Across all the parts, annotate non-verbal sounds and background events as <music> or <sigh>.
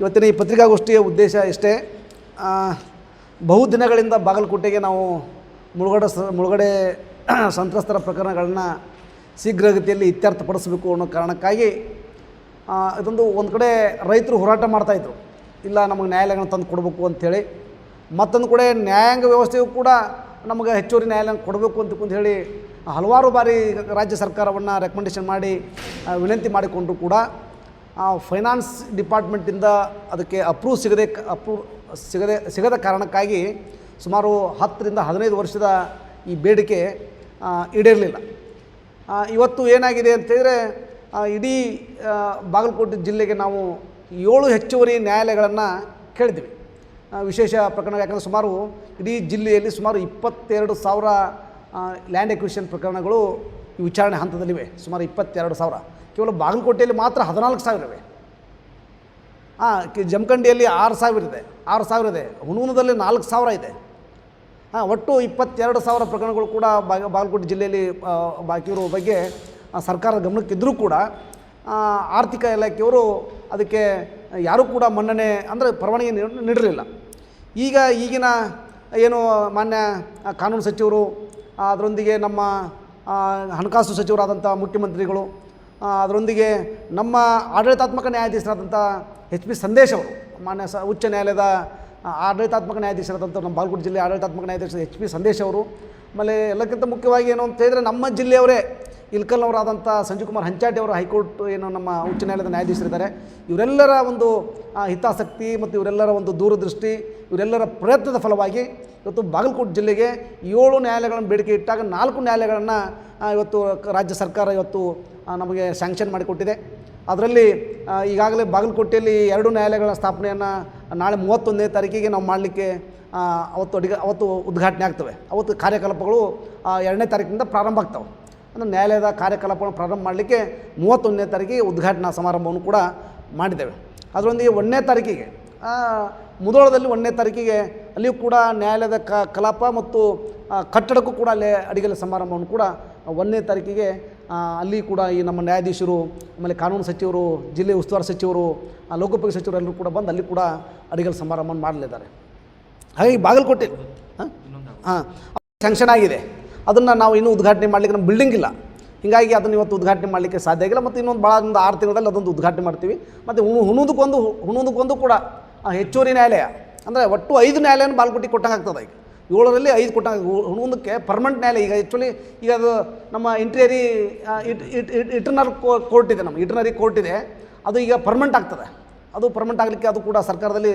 ಇವತ್ತಿನ ಈ ಪತ್ರಿಕಾಗೋಷ್ಠಿಯ ಉದ್ದೇಶ ಇಷ್ಟೇ. ಬಹುದಿನಗಳಿಂದ ಬಹು ದಿನಗಳಿಂದ ಬಾಗಲಕೋಟೆಗೆ ನಾವು ಮುಳುಗಡೆ ಸ, ಮುಳುಗಡೆ <clears throat> ಸಂತ್ರಸ್ತರ ಪ್ರಕರಣಗಳನ್ನು ಶೀಘ್ರಗತಿಯಲ್ಲಿ ಇತ್ಯರ್ಥಪಡಿಸಬೇಕು ಅನ್ನೋ ಕಾರಣಕ್ಕಾಗಿ ಇದೊಂದು ಒಂದು ಕಡೆ ರೈತರು ಹೋರಾಟ ಮಾಡ್ತಾಯಿದ್ರು ಇಲ್ಲ, ನಮಗೆ ನ್ಯಾಯಾಲಯಗಳನ್ನ ತಂದು ಕೊಡಬೇಕು ಅಂಥೇಳಿ ಮತ್ತೊಂದು ಕಡೆ ನ್ಯಾಯಾಂಗ ವ್ಯವಸ್ಥೆಯು ಕೂಡ ನಮಗೆ ಹೆಚ್ಚುವರಿ ನ್ಯಾಯಾಲಯ ಕೊಡಬೇಕು ಅಂತ ಹೇಳಿ ಹಲವಾರು ಬಾರಿ ರಾಜ್ಯ ಸರ್ಕಾರವನ್ನು ರೆಕಮೆಂಡೇಷನ್ ಮಾಡಿ ವಿನಂತಿ ಮಾಡಿಕೊಂಡರೂ ಕೂಡ. ಫೈನಾನ್ಸ್ ಡಿಪಾರ್ಟ್ಮೆಂಟಿಂದ ಅದಕ್ಕೆ ಅಪ್ರೂವ್ ಸಿಗದೆ ಅಪ್ರೂವ್ ಸಿಗದೆ, ಸಿಗದ ಕಾರಣಕ್ಕಾಗಿ ಸುಮಾರು ಹತ್ತರಿಂದ ಹದಿನೈದು ವರ್ಷದ ಈ ಬೇಡಿಕೆ ಈಡೇರಲಿಲ್ಲ. ಇವತ್ತು ಏನಾಗಿದೆ ಅಂತೇಳಿದರೆ ಇಡೀ ಬಾಗಲಕೋಟೆ ಜಿಲ್ಲೆಗೆ ನಾವು ಏಳು ಹೆಚ್ಚುವರಿ ನ್ಯಾಯಾಲಯಗಳನ್ನು ಕೇಳಿದ್ವಿ. ವಿಶೇಷ ಪ್ರಕರಣ, ಯಾಕಂದರೆ ಸುಮಾರು ಇಡೀ ಜಿಲ್ಲೆಯಲ್ಲಿ ಸುಮಾರು ಇಪ್ಪತ್ತೆರಡು ಸಾವಿರ ಲ್ಯಾಂಡ್ ಎಕ್ವಿಷನ್ ಪ್ರಕರಣಗಳು ವಿಚಾರಣೆ ಹಂತದಲ್ಲಿವೆ. ಸುಮಾರು ಇಪ್ಪತ್ತೆರಡು ಸಾವಿರ. ಕೇವಲ ಬಾಗಲಕೋಟೆಯಲ್ಲಿ ಮಾತ್ರ ಹದಿನಾಲ್ಕು ಸಾವಿರ ಇವೆ ಹಾಂ ಜಮಖಂಡಿಯಲ್ಲಿ ಆರು ಸಾವಿರ ಇದೆ. ಆರು ಸಾವಿರ ಇದೆ. ಹುಣೂನದಲ್ಲಿ ನಾಲ್ಕು ಸಾವಿರ ಇದೆ. ಹಾಂ ಒಟ್ಟು ಇಪ್ಪತ್ತೆರಡು ಸಾವಿರ ಪ್ರಕರಣಗಳು ಕೂಡ ಬಾಗ, ಬಾಗಲಕೋಟೆ ಜಿಲ್ಲೆಯಲ್ಲಿ ಬಾಕಿ ಇರುವ ಬಗ್ಗೆ ಸರ್ಕಾರದ ಗಮನಕ್ಕಿದ್ದರೂ ಕೂಡ ಆರ್ಥಿಕ ಇಲಾಖೆಯವರು ಅದಕ್ಕೆ ಯಾರೂ ಕೂಡ ಮನ್ನಣೆ, ಅಂದರೆ ಪರವಾನಗಿ ನೀಡ್- ನೀಡಿರಲಿಲ್ಲ. ಈಗ ಈಗಿನ ಏನು ಮಾನ್ಯ ಕಾನೂನು ಸಚಿವರು ಅದರೊಂದಿಗೆ ನಮ್ಮ ಹಣಕಾಸು ಸಚಿವರಾದಂಥ ಮುಖ್ಯಮಂತ್ರಿಗಳು ಅದರೊಂದಿಗೆ ನಮ್ಮ ಆಡಳಿತಾತ್ಮಕ ನ್ಯಾಯಾಧೀಶರಾದಂಥ ಎಚ್ ಪಿ ಸಂದೇಶ್ ಅವರು ಮಾನ್ಯ ಸ ಉಚ್ಚ ನ್ಯಾಯಾಲಯದ ಆಡಳಿತಾತ್ಮಕ ನ್ಯಾಯಾಧೀಶರಾದಂಥ ನಮ್ಮ ಬಾಗಲಕೋಟೆ ಜಿಲ್ಲೆ ಆಡಳಿತಾತ್ಮಕ ನ್ಯಾಯಾಧೀಶ ಎಚ್ ಪಿ ಸಂದೇಶ್ ಅವರು. ಆಮೇಲೆ ಎಲ್ಲಕ್ಕಿಂತ ಮುಖ್ಯವಾಗಿ ಏನು ಅಂತ ಹೇಳಿದ್ರೆ ನಮ್ಮ ಜಿಲ್ಲೆಯವರೇ ಇಲ್ಕಲ್ನವರಾದಂಥ ಸಂಜೀವ್ ಕುಮಾರ್ ಹಂಚಾಟಿ ಅವರು ಹೈಕೋರ್ಟ್ ಏನು ನಮ್ಮ ಉಚ್ಚ ನ್ಯಾಯಾಲಯದ ನ್ಯಾಯಾಧೀಶರಿದ್ದಾರೆ. ಇವರೆಲ್ಲರ ಒಂದು ಹಿತಾಸಕ್ತಿ ಮತ್ತು ಇವರೆಲ್ಲರ ಒಂದು ದೂರದೃಷ್ಟಿ, ಇವರೆಲ್ಲರ ಪ್ರಯತ್ನದ ಫಲವಾಗಿ ಇವತ್ತು ಬಾಗಲಕೋಟೆ ಜಿಲ್ಲೆಗೆ ಏಳು ನ್ಯಾಯಾಲಯಗಳನ್ನು ಬೇಡಿಕೆ ಇಟ್ಟಾಗ ನಾಲ್ಕು ನ್ಯಾಯಾಲಯಗಳನ್ನು ಇವತ್ತು ರಾಜ್ಯ ಸರ್ಕಾರ ಇವತ್ತು ನಮಗೆ ಸ್ಯಾಂಕ್ಷನ್ ಮಾಡಿಕೊಟ್ಟಿದೆ. ಅದರಲ್ಲಿ ಈಗಾಗಲೇ ಬಾಗಲಕೋಟೆಯಲ್ಲಿ ಎರಡು ನ್ಯಾಯಾಲಯಗಳ ಸ್ಥಾಪನೆಯನ್ನು ನಾಳೆ ಮೂವತ್ತೊಂದನೇ ತಾರೀಕಿಗೆ ನಾವು ಮಾಡಲಿಕ್ಕೆ ಅವತ್ತು ಅಡಿಗೆ, ಅವತ್ತು ಉದ್ಘಾಟನೆ ಆಗ್ತವೆ. ಅವತ್ತು ಕಾರ್ಯಕಲಾಪಗಳು ಎರಡನೇ ತಾರೀಕಿನಿಂದ ಪ್ರಾರಂಭ ಆಗ್ತವೆ. ಅಂದರೆ ನ್ಯಾಯಾಲಯದ ಕಾರ್ಯಕಲಾಪಗಳನ್ನು ಪ್ರಾರಂಭ ಮಾಡಲಿಕ್ಕೆ ಮೂವತ್ತೊಂದನೇ ತಾರೀಕಿಗೆ ಉದ್ಘಾಟನಾ ಸಮಾರಂಭವನ್ನು ಕೂಡ ಮಾಡಿದ್ದೇವೆ. ಅದರೊಂದಿಗೆ ಒಂದನೇ ತಾರೀಕಿಗೆ ಮುದೋಳದಲ್ಲಿ ಒಂದನೇ ತಾರೀಕಿಗೆ ಅಲ್ಲಿಯೂ ಕೂಡ ನ್ಯಾಯಾಲಯದ ಕಲಾಪ ಮತ್ತು ಕಟ್ಟಡಕ್ಕೂ ಕೂಡ ಅಲ್ಲೇ ಅಡಿಗೆಲ ಸಮಾರಂಭವನ್ನು ಕೂಡ ಒಂದನೇ ತಾರೀಕಿಗೆ ಅಲ್ಲಿ ಕೂಡ ಈ ನಮ್ಮ ನ್ಯಾಯಾಧೀಶರು, ಆಮೇಲೆ ಕಾನೂನು ಸಚಿವರು, ಜಿಲ್ಲೆ ಉಸ್ತುವಾರಿ ಸಚಿವರು ಲೋಕೋಪಯೋಗಿ ಸಚಿವರು ಎಲ್ಲರೂ ಕೂಡ ಬಂದು ಅಲ್ಲಿ ಕೂಡ ಅಡಿಗಲ್ ಸಮಾರಂಭವನ್ನು ಮಾಡಲಿದ್ದಾರೆ. ಹಾಗಾಗಿ ಬಾಗಲಕೋಟೆ, ಹಾಂ? ಸ್ಯಾಂಕ್ಷನ್ ಆಗಿದೆ. ಅದನ್ನು ನಾವು ಇನ್ನೂ ಉದ್ಘಾಟನೆ ಮಾಡಲಿಕ್ಕೆ ನಮ್ಮ ಬಿಲ್ಡಿಂಗ್ ಇಲ್ಲ. ಹೀಗಾಗಿ ಅದನ್ನು ಇವತ್ತು ಉದ್ಘಾಟನೆ ಮಾಡಲಿಕ್ಕೆ ಸಾಧ್ಯ ಆಗಿಲ್ಲ. ಮತ್ತು ಇನ್ನೊಂದು ಭಾಳ ಒಂದು ಆರು ತಿಂಗಳಲ್ಲಿ ಅದೊಂದು ಉದ್ಘಾಟನೆ ಮಾಡ್ತೀವಿ. ಮತ್ತು ಹುಣು ಹುಣುದಕ್ಕೊಂದು ಹುಣುದಕ್ಕೊಂದು ಕೂಡ ಹೆಚ್ಚುವರಿ ನ್ಯಾಯಾಲಯ. ಅಂದರೆ ಒಟ್ಟು ಐದು ನ್ಯಾಯಾಲಯನ ಬಾಲ್ಕೋಟಿ ಕೊಟ್ಟಂಗೆ ಆಗ್ತದೆ ಈಗ. ಏಳರಲ್ಲಿ ಐದು ಕೊಟ್ಟ ಹುಡುಗಂದಕ್ಕೆ ಪರ್ಮನೆಂಟ್ ನ್ಯಾಯಾಲಯ ಈಗ ಆ್ಯಕ್ಚುಲಿ ಈಗ ಅದು ನಮ್ಮ ಇಂಟ್ರಿಯರಿ ಇಟ್ ಇಟ್ ಇಟರ್ನರ್ ಕೋರ್ಟ್ ಇದೆ ನಮ್ಮ ಇಟರ್ನರಿ ಕೋರ್ಟ್ ಇದೆ. ಅದು ಈಗ ಪರ್ಮನೆಂಟ್ ಆಗ್ತದೆ. ಅದು ಪರ್ಮನೆಂಟ್ ಆಗಲಿಕ್ಕೆ ಅದು ಕೂಡ ಸರ್ಕಾರದಲ್ಲಿ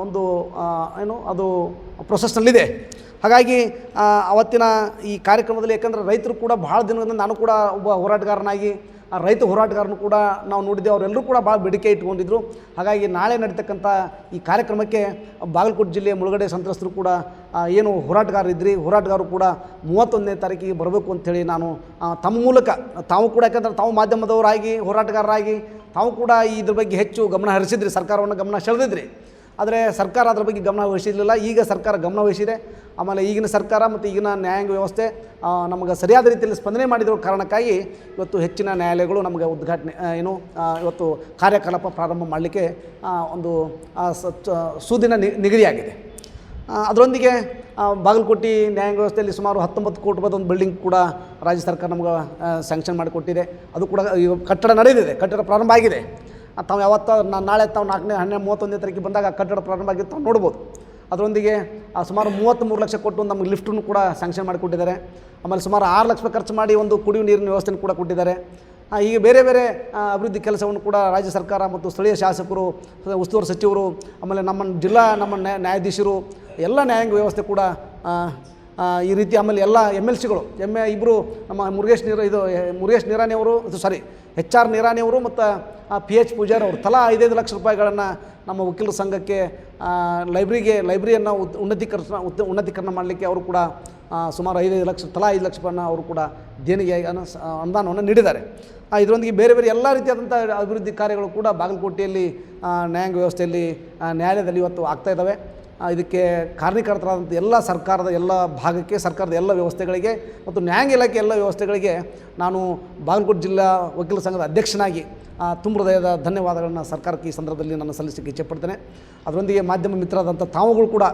ಒಂದು ಏನು, ಅದು ಪ್ರೊಸೆಸ್ನಲ್ಲಿದೆ ಹಾಗಾಗಿ ಅವತ್ತಿನ ಈ ಕಾರ್ಯಕ್ರಮದಲ್ಲಿ ಯಾಕಂದರೆ ರೈತರು ಕೂಡ ಭಾಳ ದಿನದಿಂದ ನಾನು ಕೂಡ ಒಬ್ಬ ಹೋರಾಟಗಾರನಾಗಿ, ಆ, ರೈತ ಹೋರಾಟಗಾರನು ಕೂಡ ನಾವು ನೋಡಿದ್ದೇವೆ, ಅವರೆಲ್ಲರೂ ಕೂಡ ಭಾಳ ಬೇಡಿಕೆ ಇಟ್ಕೊಂಡಿದ್ರು. ಹಾಗಾಗಿ ನಾಳೆ ನಡೀತಕ್ಕಂಥ ಈ ಕಾರ್ಯಕ್ರಮಕ್ಕೆ ಬಾಗಲಕೋಟೆ ಜಿಲ್ಲೆಯ ಮುಳುಗಡೆ ಸಂತ್ರಸ್ತರು ಕೂಡ ಏನು ಹೋರಾಟಗಾರರಿದ್ರಿ ಹೋರಾಟಗಾರರು ಕೂಡ ಮೂವತ್ತೊಂದನೇ ತಾರೀಕಿಗೆ ಬರಬೇಕು ಅಂಥೇಳಿ ನಾನು ತಮ್ಮ ಮೂಲಕ, ತಾವು ಕೂಡ ಯಾಕಂದ್ರೆ ತಾವು ಮಾಧ್ಯಮದವರಾಗಿ, ಹೋರಾಟಗಾರರಾಗಿ, ತಾವು ಕೂಡ ಇದ್ರ ಬಗ್ಗೆ ಹೆಚ್ಚು ಗಮನ ಹರಿಸಿದ್ರಿ, ಸರ್ಕಾರವನ್ನು ಗಮನ ಸೆಳೆದಿದ್ರಿ. ಆದರೆ ಸರ್ಕಾರ ಅದ್ರ ಬಗ್ಗೆ ಗಮನ ವಹಿಸಿರಲಿಲ್ಲ, ಈಗ ಸರ್ಕಾರ ಗಮನ ವಹಿಸಿದೆ. ಆಮೇಲೆ ಈಗಿನ ಸರ್ಕಾರ ಮತ್ತು ಈಗಿನ ನ್ಯಾಯಾಂಗ ವ್ಯವಸ್ಥೆ ನಮಗೆ ಸರಿಯಾದ ರೀತಿಯಲ್ಲಿ ಸ್ಪಂದನೆ ಮಾಡಿರೋ ಕಾರಣಕ್ಕಾಗಿ ಇವತ್ತು ಹೆಚ್ಚಿನ ನ್ಯಾಯಾಲಯಗಳು ನಮಗೆ ಉದ್ಘಾಟನೆ ಏನು ಇವತ್ತು ಕಾರ್ಯಕಲಾಪ ಪ್ರಾರಂಭ ಮಾಡಲಿಕ್ಕೆ ಒಂದು ಸೂದಿನ ನಿಗದಿಯಾಗಿದೆ. ಅದರೊಂದಿಗೆ ಬಾಗಲಕೋಟೆ ನ್ಯಾಯಾಂಗ ವ್ಯವಸ್ಥೆಯಲ್ಲಿ ಸುಮಾರು ಹತ್ತೊಂಬತ್ತು ಕೋಟಿ ರೂಪಾಯಿ ಒಂದು ಬಿಲ್ಡಿಂಗ್ ಕೂಡ ರಾಜ್ಯ ಸರ್ಕಾರ ನಮ್ಗೆ ಸ್ಯಾಂಕ್ಷನ್ ಮಾಡಿಕೊಟ್ಟಿದೆ. ಅದು ಕೂಡ ಈಗ ಕಟ್ಟಡ ನಡೆದಿದೆ, ಕಟ್ಟಡ ಪ್ರಾರಂಭ ಆಗಿದೆ. ತಾವು ಯಾವತ್ತ ನಾಳೆ ತಾವು ನಾಲ್ಕನೇ, ಹನ್ನೆರಡು, ಮೂವತ್ತೊಂದನೇ ತಾರೀಕಿಗೆ ಬಂದಾಗ ಕಟ್ಟಡ ಪ್ರಾರಂಭ ಆಗಿತ್ತು, ತಾವು ನೋಡ್ಬೋದು. ಅದರೊಂದಿಗೆ ಸುಮಾರು ಮೂವತ್ತ್ಮೂರು ಲಕ್ಷ ಕೊಟ್ಟು ಒಂದು ನಮಗೆ ಲಿಫ್ಟನ್ನು ಕೂಡ ಸ್ಯಾಂಕ್ಷನ್ ಮಾಡಿಕೊಟ್ಟಿದ್ದಾರೆ. ಆಮೇಲೆ ಸುಮಾರು ಆರು ಲಕ್ಷ ಖರ್ಚು ಮಾಡಿ ಒಂದು ಕುಡಿಯುವ ನೀರಿನ ವ್ಯವಸ್ಥೆಯನ್ನು ಕೂಡ ಕೊಟ್ಟಿದ್ದಾರೆ. ಈಗ ಬೇರೆ ಬೇರೆ ಅಭಿವೃದ್ಧಿ ಕೆಲಸವನ್ನು ಕೂಡ ರಾಜ್ಯ ಸರ್ಕಾರ ಮತ್ತು ಸ್ಥಳೀಯ ಶಾಸಕರು, ಉಸ್ತುವಾರಿ ಸಚಿವರು, ಆಮೇಲೆ ನಮ್ಮ ಜಿಲ್ಲಾ, ನಮ್ಮ ನ್ಯಾಯ ನ್ಯಾಯಾಧೀಶರು ಎಲ್ಲ ನ್ಯಾಯಾಂಗ ವ್ಯವಸ್ಥೆ ಕೂಡ ಈ ರೀತಿ ಆಮೇಲೆ ಎಲ್ಲ ಎಂ ಎಲ್ ಸಿಗಳು, ಎಂ ಎ ಇಬ್ಬರು ನಮ್ಮ ಮುರುಗೇಶ್ ನಿರ, ಇದು ಮುರುಗೇಶ್ ನಿರಾಣಿ ಅವರು ಸಾರಿ ಎಚ್ ಆರ್ ನಿರಾಣಿ ಅವರು ಮತ್ತು ಪಿ ಎಚ್ ಪೂಜಾರಿ ಅವರು, ತಲಾ ಐದೈದು ಲಕ್ಷ ರೂಪಾಯಿಗಳನ್ನು ನಮ್ಮ ವಕೀಲರ ಸಂಘಕ್ಕೆ ಲೈಬ್ರಿಗೆ ಲೈಬ್ರಿಯನ್ನು ಉನ್ನತೀಕರಣ, ಉತ್, ಉನ್ನತೀಕರಣ ಮಾಡಲಿಕ್ಕೆ ಅವರು ಕೂಡ ಸುಮಾರು ಐದೈದು ಲಕ್ಷ, ತಲಾ ಐದು ಲಕ್ಷ ರೂಪಾಯಿನ ಅವರು ಕೂಡ ದೇಣಿಗೆ ಅನುದಾನವನ್ನು ನೀಡಿದ್ದಾರೆ. ಇದರೊಂದಿಗೆ ಬೇರೆ ಬೇರೆ ಎಲ್ಲ ರೀತಿಯಾದಂಥ ಅಭಿವೃದ್ಧಿ ಕಾರ್ಯಗಳು ಕೂಡ ಬಾಗಲಕೋಟೆಯಲ್ಲಿ ನ್ಯಾಯಾಂಗ ವ್ಯವಸ್ಥೆಯಲ್ಲಿ ನ್ಯಾಯಾಲಯದಲ್ಲಿ ಇವತ್ತು ಆಗ್ತಾ ಇದ್ದಾವೆ. ಇದಕ್ಕೆ ಕಾರಣೀಕರ್ತರಾದಂಥ ಎಲ್ಲ ಸರ್ಕಾರದ ಎಲ್ಲ ಭಾಗಕ್ಕೆ ಸರ್ಕಾರದ ಎಲ್ಲ ವ್ಯವಸ್ಥೆಗಳಿಗೆ ಮತ್ತು ನ್ಯಾಯಾಂಗ ಇಲಾಖೆ ಎಲ್ಲ ವ್ಯವಸ್ಥೆಗಳಿಗೆ ನಾನು ಬಾಗಲಕೋಟೆ ಜಿಲ್ಲಾ ವಕೀಲರ ಸಂಘದ ಅಧ್ಯಕ್ಷನಾಗಿ ತುಂಬ ಹೃದಯದ ಧನ್ಯವಾದಗಳನ್ನು ಸರ್ಕಾರಕ್ಕೆ ಈ ಸಂದರ್ಭದಲ್ಲಿ ನಾನು ಸಲ್ಲಿಸಲಿಕ್ಕೆ ಇಚ್ಛೆಪಡ್ತೇನೆ. ಅದರೊಂದಿಗೆ ಮಾಧ್ಯಮ ಮಿತ್ರರಾದಂಥ ತಾವುಗಳು ಕೂಡ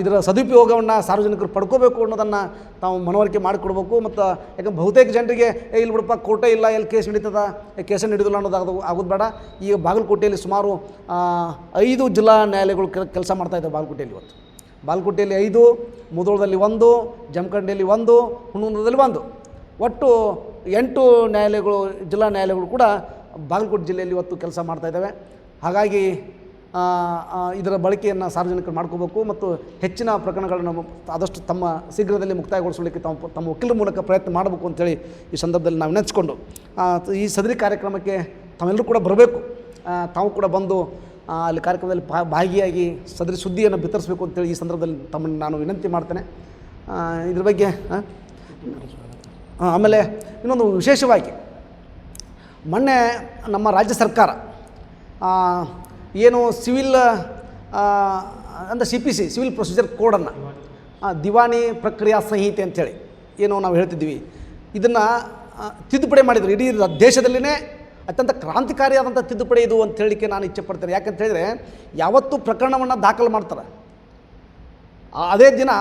ಇದರ ಸದುಪಯೋಗವನ್ನು ಸಾರ್ವಜನಿಕರು ಪಡ್ಕೋಬೇಕು ಅನ್ನೋದನ್ನು ತಾವು ಮನವರಿಕೆ ಮಾಡಿಕೊಡ್ಬೇಕು. ಮತ್ತು ಯಾಕಂದ್ರೆ ಬಹುತೇಕ ಜನರಿಗೆ ಇಲ್ಲಿ ಬಿಡಪ್ಪ, ಕೋಟೆ ಇಲ್ಲ, ಎಲ್ಲಿ ಕೇಸ್ ನಡೀತದ? ಕೇಸನ್ನು ನಡೀದಿಲ್ಲ ಅನ್ನೋದಾಗದು ಆಗೋದು ಬೇಡ ಈಗ ಬಾಗಲಕೋಟೆಯಲ್ಲಿ ಸುಮಾರು ಐದು ಜಿಲ್ಲಾ ನ್ಯಾಯಾಲಯಗಳು ಕೆಲಸ ಮಾಡ್ತಾ ಇದ್ದಾವೆ ಬಾಗಲಕೋಟೆಯಲ್ಲಿ ಇವತ್ತು. ಬಾಗಲಕೋಟೆಯಲ್ಲಿ ಐದು, ಮುದೋಳದಲ್ಲಿ ಒಂದು, ಜಮಖಂಡಿಯಲ್ಲಿ ಒಂದು ಹುಣಗುಂದದಲ್ಲಿ ಒಂದು. ಒಟ್ಟು ಎಂಟು ನ್ಯಾಯಾಲಯಗಳು, ಜಿಲ್ಲಾ ನ್ಯಾಯಾಲಯಗಳು ಕೂಡ ಬಾಗಲಕೋಟೆ ಜಿಲ್ಲೆಯಲ್ಲಿ ಇವತ್ತು ಕೆಲಸ ಮಾಡ್ತಾ ಇದ್ದಾವೆ. ಹಾಗಾಗಿ ಇದರ ಬಳಕೆಯನ್ನು ಸಾರ್ವಜನಿಕರು ಮಾಡ್ಕೋಬೇಕು ಮತ್ತು ಹೆಚ್ಚಿನ ಪ್ರಕರಣಗಳನ್ನು ಆದಷ್ಟು ತಮ್ಮ ಶೀಘ್ರದಲ್ಲಿ ಮುಕ್ತಾಯಗೊಳಿಸಲಿಕ್ಕೆ ತಮ್ಮ ತಮ್ಮ ವಕೀಲರ ಮೂಲಕ ಪ್ರಯತ್ನ ಮಾಡಬೇಕು ಅಂತೇಳಿ ಈ ಸಂದರ್ಭದಲ್ಲಿ ನಾವು ನೆನೆಸ್ಕೊಂಡು ಈ ಸದರಿ ಕಾರ್ಯಕ್ರಮಕ್ಕೆ ತಾವೆಲ್ಲರೂ ಕೂಡ ಬರಬೇಕು. ತಾವು ಕೂಡ ಬಂದು ಅಲ್ಲಿ ಕಾರ್ಯಕ್ರಮದಲ್ಲಿ ಭಾಗಿಯಾಗಿ ಸದರಿ ಸುದ್ದಿಯನ್ನು ಬಿತ್ತರಿಸಬೇಕು ಅಂತೇಳಿ ಈ ಸಂದರ್ಭದಲ್ಲಿ ತಮ್ಮನ್ನು ನಾನು ವಿನಂತಿ ಮಾಡ್ತೇನೆ. ಇದ್ರ ಬಗ್ಗೆ ಆಮೇಲೆ ಇನ್ನೊಂದು ವಿಶೇಷವಾಗಿ ಮೊನ್ನೆ ನಮ್ಮ ರಾಜ್ಯ ಸರ್ಕಾರ ಏನು ಸಿವಿಲ್ ಅಂದರೆ C P C, civil procedure ಕೋಡನ್ನು ದಿವಾನಿ ಪ್ರಕ್ರಿಯಾ ಸಂಹಿತೆ ಅಂಥೇಳಿ ಏನು ನಾವು ಹೇಳ್ತಿದ್ವಿ ಇದನ್ನು ತಿದ್ದುಪಡಿ ಮಾಡಿದರು. ಇಡೀ ದೇಶದಲ್ಲಿನೇ ಅತ್ಯಂತ ಕ್ರಾಂತಿಕಾರಿಯಾದಂಥ ತಿದ್ದುಪಡಿ ಇದು ಅಂತ ಹೇಳಲಿಕ್ಕೆ ನಾನು ಇಚ್ಛೆ ಪಡ್ತೇನೆ. ಯಾಕಂತ ಹೇಳಿದರೆ ಯಾವತ್ತೂ ಪ್ರಕರಣವನ್ನು ದಾಖಲು ಮಾಡ್ತಾರೆ. ಅದೇ ದಿನ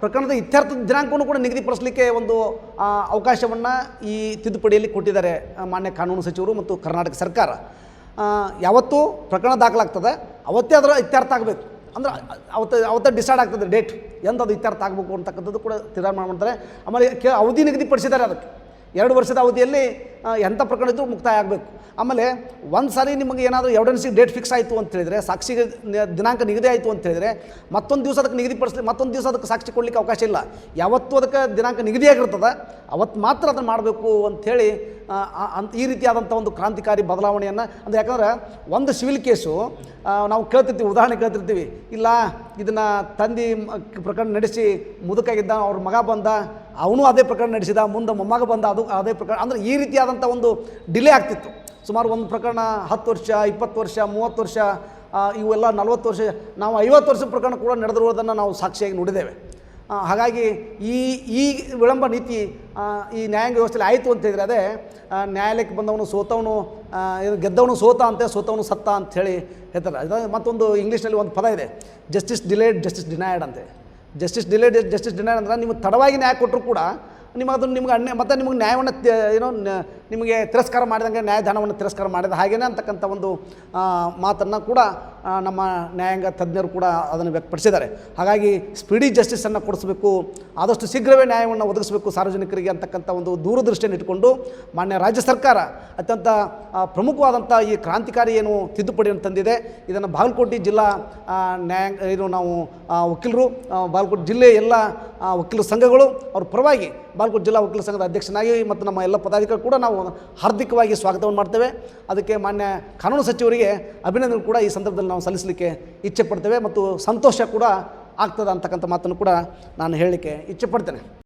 ಪ್ರಕರಣದ ಇತ್ಯರ್ಥದ ದಿನಾಂಕವನ್ನು ಕೂಡ ನಿಗದಿಪಡಿಸಲಿಕ್ಕೆ ಒಂದು ಅವಕಾಶವನ್ನು ಈ ತಿದ್ದುಪಡಿಯಲ್ಲಿ ಕೊಟ್ಟಿದ್ದಾರೆ ಮಾನ್ಯ ಕಾನೂನು ಸಚಿವರು ಮತ್ತು ಕರ್ನಾಟಕ ಸರ್ಕಾರ. ಯಾವತ್ತು ಪ್ರಕರಣ ದಾಖಲಾಗ್ತದೆ, ಅವತ್ತೇ ಅದರ ಇತ್ಯರ್ಥ ಆಗಬೇಕು. ಅಂದ್ರೆ ಅವತ್ತು, ಅವತ್ತೇ ಡಿಸೈಡ್ ಆಗ್ತದೆ ಡೇಟ್ ಎಂದು ಅದು ಇತ್ಯರ್ಥ ಆಗಬೇಕು ಅಂತಕ್ಕಂಥದ್ದು ಕೂಡ ತೀರ್ಮಾನ ಮಾಡ್ತಾರೆ ಆಮೇಲೆ ಅವಧಿ ನಿಗದಿಪಡಿಸಿದ್ದಾರೆ ಅದಕ್ಕೆ. ಎರಡು ವರ್ಷದ ಅವಧಿಯಲ್ಲಿ ಎಂಥ ಪ್ರಕರಣ ಇದ್ದರೂ ಮುಕ್ತಾಯ ಆಗಬೇಕು ಆಮೇಲೆ ಒಂದು ಸಾರಿ ನಿಮಗೆ ಏನಾದರೂ ಎವಿಡೆನ್ಸಿಗೆ ಡೇಟ್ ಫಿಕ್ಸ್ ಆಯಿತು ಅಂತ ಹೇಳಿದರೆ, ಸಾಕ್ಷಿಗೆ ದಿನಾಂಕ ನಿಗದಿ ಆಯಿತು ಅಂತ ಹೇಳಿದರೆ, ಮತ್ತೊಂದು ದಿವಸ ಅದಕ್ಕೆ ನಿಗದಿಪಡಿಸಲಿ ಮತ್ತೊಂದು ದಿವಸ ಅದಕ್ಕೆ ಸಾಕ್ಷಿ ಕೊಡಲಿಕ್ಕೆ ಅವಕಾಶ ಇಲ್ಲ. ಯಾವತ್ತೂ ಅದಕ್ಕೆ ದಿನಾಂಕ ನಿಗದಿಯಾಗಿರ್ತದೆ, ಅವತ್ತು ಮಾತ್ರ ಅದನ್ನು ಮಾಡಬೇಕು ಅಂಥೇಳಿ ಅಂತ ಈ ರೀತಿಯಾದಂಥ ಒಂದು ಕ್ರಾಂತಿಕಾರಿ ಬದಲಾವಣೆಯನ್ನು, ಅಂದರೆ ಯಾಕಂದ್ರೆ ಒಂದು ಸಿವಿಲ್ ಕೇಸು ನಾವು ಕೇಳ್ತಿರ್ತೀವಿ, ಉದಾಹರಣೆ ಕೇಳ್ತಿರ್ತೀವಿ. ಇಲ್ಲ, ಇದನ್ನು ತಂದಿ ಪ್ರಕರಣ ನಡೆಸಿ ಮುದುಕಾಗಿದ್ದ, ಅವ್ರ ಮಗ ಬಂದ, ಅವನು ಅದೇ ಪ್ರಕರಣ ನಡೆಸಿದ, ಮುಂದೆ ಮೊಮ್ಮಗ ಬಂದ, ಅದು ಅದೇ ಪ್ರಕರಣ, ಅಂದರೆ ಈ ರೀತಿಯಾದಂಥ ಒಂದು ಡಿಲೇ ಆಗ್ತಿತ್ತು. ಸುಮಾರು ಒಂದು ಪ್ರಕರಣ ಹತ್ತು ವರ್ಷ, ಇಪ್ಪತ್ತು ವರ್ಷ, ಮೂವತ್ತು ವರ್ಷ ಇವೆಲ್ಲ ನಲವತ್ತು ವರ್ಷ, ನಾವು ಐವತ್ತು ವರ್ಷ ಪ್ರಕರಣ ಕೂಡ ನಡೆದಿರುವುದನ್ನು ನಾವು ಸಾಕ್ಷಿಯಾಗಿ ನೋಡಿದ್ದೇವೆ. ಹಾಗಾಗಿ ಈ ಈ ವಿಳಂಬ ನೀತಿ ಈ ನ್ಯಾಯಾಂಗ ವ್ಯವಸ್ಥೆಯಲ್ಲಿ ಆಯಿತು ಅಂತ ಹೇಳಿದರೆ ಅದೇ ನ್ಯಾಯಾಲಯಕ್ಕೆ ಬಂದವನು ಸೋತವನು ಗೆದ್ದವನು ಸೋತ ಅಂತೆ, ಸೋತವನು ಸತ್ತ ಅಂತ ಹೇಳಿ ಹೇಳ್ತಾರೆ. ಅದು ಮತ್ತೊಂದು ಇಂಗ್ಲೀಷ್ನಲ್ಲಿ ಒಂದು ಪದ ಇದೆ ಜಸ್ಟಿಸ್ ಡಿಲೇಡ್ ಜಸ್ಟಿಸ್ ಡಿನೈಡ್ ಅಂತೆ. ಜಸ್ಟಿಸ್ ಡಿಲೇಡ್ ಜಸ್ಟಿಸ್ ಡಿನೈಡ್ ಅಂದ್ರೆ ನೀವು ತಡವಾಗಿ ನ್ಯಾಯ ಕೊಟ್ಟರು ಕೂಡ ನಿಮಗೆ ಅದನ್ನು ನಿಮ್ಗೆ ಅನ್ಯ, ಮತ್ತು ನಿಮಗೆ ನ್ಯಾಯವನ್ನು ಏನೋ ನಿಮಗೆ ತಿರಸ್ಕಾರ ಮಾಡಿದಂಗೆ ನ್ಯಾಯದಾನವನ್ನು ತಿರಸ್ಕಾರ ಮಾಡಿದ ಹಾಗೇನೆ ಅಂತಕ್ಕಂಥ ಒಂದು ಮಾತನ್ನು ಕೂಡ ನಮ್ಮ ನ್ಯಾಯಾಂಗ ತಜ್ಞರು ಕೂಡ ಅದನ್ನು ವ್ಯಕ್ತಪಡಿಸಿದ್ದಾರೆ. ಹಾಗಾಗಿ ಸ್ಪೀಡಿ ಜಸ್ಟಿಸನ್ನು ಕೊಡಿಸಬೇಕು, ಆದಷ್ಟು ಶೀಘ್ರವೇ ನ್ಯಾಯವನ್ನು ಒದಗಿಸಬೇಕು ಸಾರ್ವಜನಿಕರಿಗೆ ಅಂತಕ್ಕಂಥ ಒಂದು ದೂರದೃಷ್ಟಿಯನ್ನು ಇಟ್ಟುಕೊಂಡು ಮಾನ್ಯ ರಾಜ್ಯ ಸರ್ಕಾರ ಅತ್ಯಂತ ಪ್ರಮುಖವಾದಂಥ ಈ ಕ್ರಾಂತಿಕಾರಿ ಏನು ತಿದ್ದುಪಡಿಯನ್ನು ತಂದಿದೆ. ಇದನ್ನು ಬಾಗಲಕೋಟೆ ಜಿಲ್ಲಾ ನ್ಯಾಯಾಂಗ ಏನು ನಾವು ವಕೀಲರು ಬಾಗಲಕೋಟೆ ಜಿಲ್ಲೆಯ ಎಲ್ಲ ವಕೀಲರ ವಕೀಲ ಸಂಘಗಳು, ಅವ್ರ ಪರವಾಗಿ ಬಾಗಲಕೋಟೆ ಜಿಲ್ಲಾ ವಕೀಲ ಸಂಘದ ಅಧ್ಯಕ್ಷನಾಗಿ ಮತ್ತು ನಮ್ಮ ಎಲ್ಲ ಪದಾಧಿಕಾರಿ ಕೂಡ ನಾವು ಹಾರ್ದಿಕವಾಗಿ ಸ್ವಾಗತವನ್ನು ಮಾಡ್ತೇವೆ. ಅದಕ್ಕೆ ಮಾನ್ಯ ಕಾನೂನು ಸಚಿವರಿಗೆ ಅಭಿನಂದನೆ ಕೂಡ ಈ ಸಂದರ್ಭದಲ್ಲಿ ನಾವು ಸಲ್ಲಿಸಲಿಕ್ಕೆ ಇಚ್ಛೆ ಪಡ್ತೇವೆ ಮತ್ತು ಸಂತೋಷ ಕೂಡ ಆಗ್ತದೆ ಅಂತಕ್ಕಂಥ ಮಾತನ್ನು ಕೂಡ ನಾನು ಹೇಳಲಿಕ್ಕೆ ಇಚ್ಛೆ